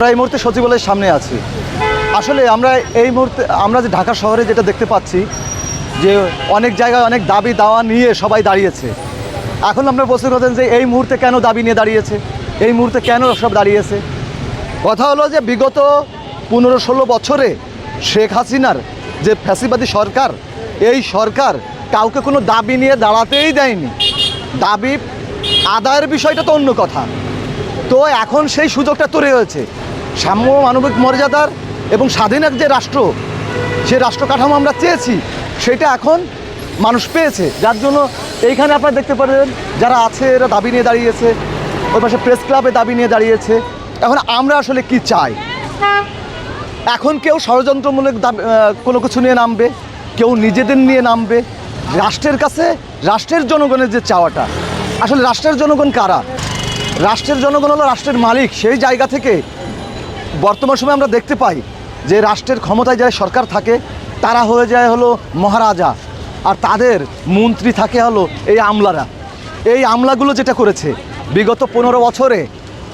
আমরা এই মুহূর্তে সচিবালয়ের সামনে আছি। আসলে আমরা এই মুহূর্তে, আমরা যে ঢাকা শহরে যেটা দেখতে পাচ্ছি, যে অনেক জায়গায় অনেক দাবি দাওয়া নিয়ে সবাই দাঁড়িয়েছে। এখন আমরা প্রশ্ন করতেন যে এই মুহূর্তে কেন দাবি নিয়ে দাঁড়িয়েছে? এই মুহূর্তে কেন সব দাঁড়িয়েছে? কথা হলো যে বিগত পনেরো ষোলো বছরে শেখ হাসিনার যে ফ্যাসিবাদী সরকার, এই সরকার কাউকে কোনো দাবি নিয়ে দাঁড়াতেই দেয়নি। দাবি আদায়ের বিষয়টা তো অন্য কথা। তো এখন সেই সুযোগটা তৈরি হয়েছে। সাম্য মানবিক মর্যাদার এবং স্বাধীন এক যে রাষ্ট্র, সে রাষ্ট্র কাঠামো আমরা চেয়েছি, সেটা এখন মানুষ পেয়েছে। যার জন্য এইখানে আপনারা দেখতে পারেন যারা আছে, এরা দাবি নিয়ে দাঁড়িয়েছে, ওই পাশে প্রেস ক্লাবে দাবি নিয়ে দাঁড়িয়েছে। এখন আমরা আসলে কি চাই? এখন কেউ ষড়যন্ত্রমূলক দাবি- কোনো কিছু নিয়ে নামবে, কেউ নিজেদের নিয়ে নামবে। রাষ্ট্রের কাছে, রাষ্ট্রের জনগণের যে চাওয়াটা, আসলে রাষ্ট্রের জনগণ কারা? রাষ্ট্রের জনগণ হলো রাষ্ট্রের মালিক, সেই জায়গা থেকে বর্তমান সময়ে আমরা দেখতে পাই যে রাষ্ট্রের ক্ষমতায় যারা সরকার থাকে, তারা হয়ে যায় হলো মহারাজা। আর তাদের মন্ত্রী থাকে হলো এই আমলারা। এই আমলাগুলো যেটা করেছে, বিগত পনেরো বছরে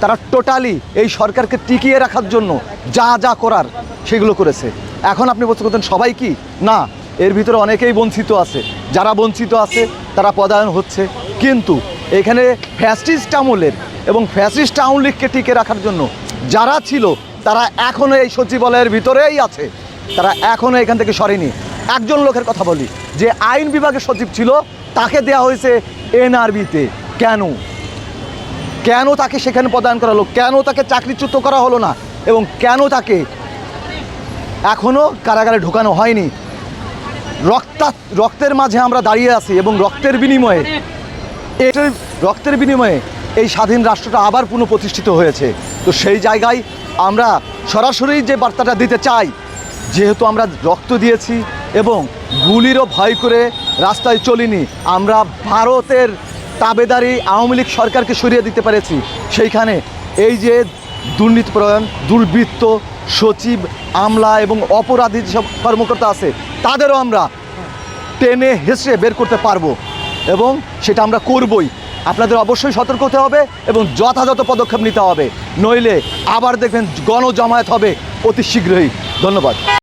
তারা টোটালি এই সরকারকে টিকিয়ে রাখার জন্য যা যা করার সেগুলো করেছে। এখন আপনি বলতে করতেন, সবাই কি? না, এর ভিতরে অনেকেই বঞ্চিত আছে। যারা বঞ্চিত আছে, তারা পদায়ন হচ্ছে। কিন্তু এখানে ফ্যাসিস্ট আমলের এবং ফ্যাসিস্ট আওয়ামী লীগকে টিকে রাখার জন্য যারা ছিল, তারা এখনও এই সচিবালয়ের ভিতরেই আছে। তারা এখনও এখান থেকে সরেনি। একজন লোকের কথা বলি, যে আইন বিভাগের সচিব ছিল, তাকে দেয়া হয়েছে এনআরবিতে। কেন? কেন তাকে সেখানে প্রদান করা হলো? কেন তাকে চাকরিচ্যুত করা হলো না? এবং কেন তাকে এখনও কারাগারে ঢোকানো হয়নি? রক্তা রক্তের মাঝে আমরা দাঁড়িয়ে আছি এবং রক্তের বিনিময়ে এটার রক্তের বিনিময়ে এই স্বাধীন রাষ্ট্রটা আবার পুনঃপ্রতিষ্ঠিত হয়েছে। তো সেই জায়গায় আমরা সরাসরি যে বার্তাটা দিতে চাই, যেহেতু আমরা রক্ত দিয়েছি এবং গুলিরও ভয় করে রাস্তায় চলিনি, আমরা ভারতের তাবেদারি আওয়ামী লীগ সরকারকে সরিয়ে দিতে পেরেছি। সেইখানে এই যে দুর্নীতি দুর্নীতিপরায়ণ দুর্বৃত্ত, সচিব, আমলা এবং অপরাধী যেসব কর্মকর্তা আছে, তাদেরও আমরা টেনে হেসে বের করতে পারব। এবং সেটা আমরা করবই। আপনাদের অবশ্যই সতর্ক হতে হবে এবং যথাযথ পদক্ষেপ নিতে হবে। নইলে আবার দেখবেন গণজমায়েত হবে অতি শীঘ্রই। ধন্যবাদ।